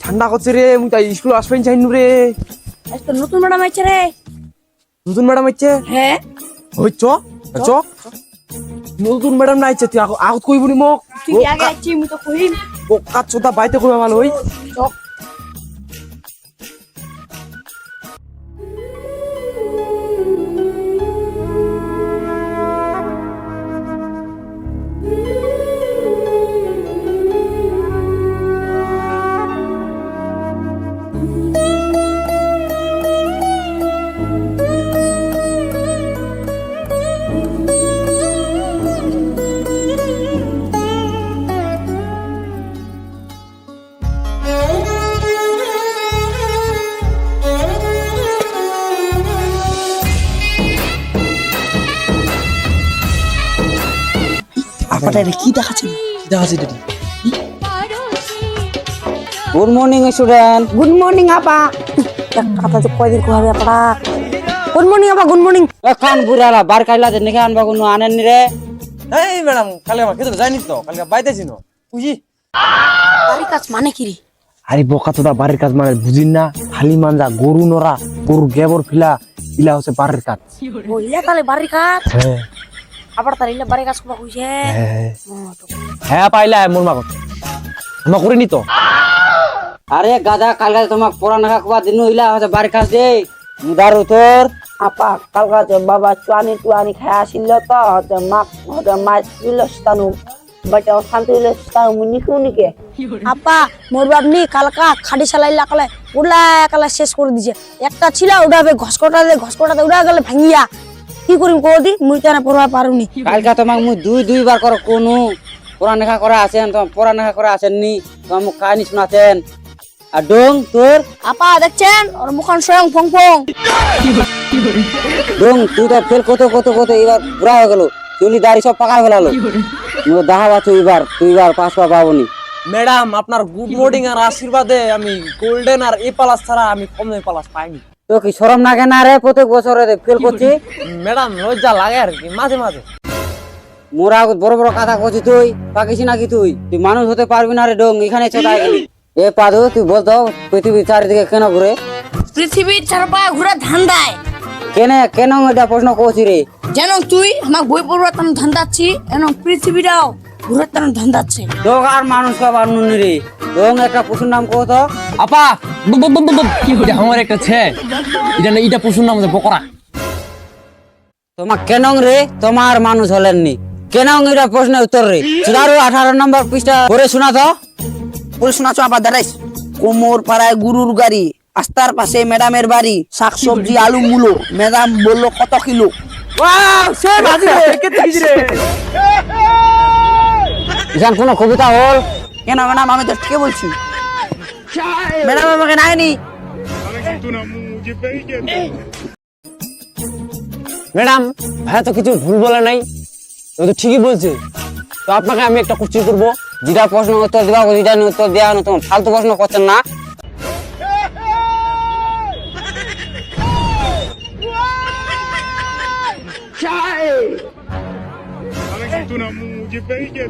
ঠান্ডা করছে রে মুই তাই স্কুল আসবেন চাই রে। আজ তো নতুন ম্যাডাম আইছে রে। নতুন ম্যাডাম আইছে? হ্যাঁ। ওই চ চ। নতুন ম্যাডাম না আইছে তুই আগ- আগত কইবনি মোক? তুই কি আগে আইছি মুই তো কইম। বোকা চোদা বাইতে কইবা ভালো হই চক আপাটা রে কি দেখাচ্ছে দেখাচ্ছে এটা? Good morning student good morning আপা কথা তো কয়দিন কোহাবে আপা গুড মর্নিং আপা গুড মর্নিং এখন বুড়ালা বার কাইলা যে নিকে আনবা কোনো আনেন নি রে এই ম্যাডাম কালকে আমার খেতে যাইনি তো কালকে বাইতেছি না বুঝি বাড়ি কাজ মানে কি রে আরে বোকা চোদা বাড়ির কাজ মানে বুঝিন না হালি মানজা গরু নরা গরু গেবর ফিলা ইলা হচ্ছে বাড়ির কাজ ও ইলা তাহলে বাড়ি কাজ হ্যাঁ আবার তার ইলা বাড়ি কাজ করা কইছে হ্যাঁ হ্যাঁ পাইলা মোর মাগত আমা করিনি তো আরে গাদা কালকা তোমাক পড়ালেখা কবা দিন ইলা হচ্ছে বার কাজ দে। মুদার উতর আপা কালকাতে বাবা চুয়ানি টুয়ানি খাই আসিল তো হতে মাক হতে মাছ দিল স্থানু বাট শান্তি দিল স্থানু মুনি কুনিকে আপা মোর বাপনি কালকা খাড়ি চালাইলা কালে উড়লা কালে শেষ করে দিছে। একটা ছিল উড়াবে ঘসকটা দে ঘসকটাতে উড়া গেলে ভাঙিয়া। কি করিম কো দি? মুই তানা পড়বা পারুনি। কালকা তোমাক মুই দুই দুইবার করে কোনো। পড়ালেখা করা আছেন তোমার পড়ালেখা করা আছেননি তোমার মুখ কাহিনী শোনাছেন। আর ডং তোর আপা দেখছেন? ওর মুখান স্বয়ং ফং ফং। ডং তুই তো ফেল কত কত কত এবার বুড়া হয়ে গেল। চুলি দাড়ি সব পাকা ফেলালো মোর দেখা পাচ্ছ এবার তুই এবার পাঁচ পা পাবনি ম্যাডাম আপনার গুড মর্নিং আর আশীর্বাদে আমি গোল্ডেন আর এ প্লাস ছাড়া আমি কম দামি প্লাস পাইনি। তো কি শরম লাগে না রে? প্রত্যেক বছরে ফেল করছি। ম্যাডাম লজ্জা লাগে আর কি মাঝে মাঝে। মোরা আগত বড় বড় কথা করছি তুই পাকিস নাকি তুই? তুই মানুষ হতে পারবি না রে ডং এখানে চোদাই গেলি। এ পাদু তুই বলতো পৃথিবীর চারিদিকে কেন ঘুরে? পৃথিবীর চারপা ঘুরে ধান দেয় কেন কেন এটা প্রশ্ন করছি রে? যেন তুই আমার বই পড়বার তেন ধান দাচ্ছি এন পৃথিবীটাও ঘুরে তেন ধান দাচ্ছে ডোক আর মানুষ সবার নুনি রে? ডং একটা পশুর নাম কত আপা বুব বুব বুব বুব। এটা আমার একটা ছে। এটা না এটা পশুর নাম হচ্ছে বকরা। তোমার কেন রে? তোমার মানুষ হলেননি। কেন এটা প্রশ্নের উত্তর রে? সুধারু আঠারো নম্বর পৃষ্ঠা করে শোনা তো। শোনাছো আবার দাঁড়াইস। কোমর পাড়ায় গুরুর গাড়ি আস্তার পাশে ম্যাডামের বাড়ি শাকসবজি আলু মুলো ম্যাডাম বলল কত কিলো? এখান কোনো কবিতা হল কেন ম্যাডাম আমি তো ঠিক বলছি। ম্যাডাম আমাকে নাইনি ম্যাডাম ভাইয়া তো কিছু ভুল বলে নাই। ও তো ঠিকই বলছে। তো আপনাকে আমি একটা কোশ্চেন করব। যেটা প্রশ্ন উত্তর দেওয়া যেটা উত্তর দেওয়া নতুন ফালতু প্রশ্ন করছেন না tu na muji bacon.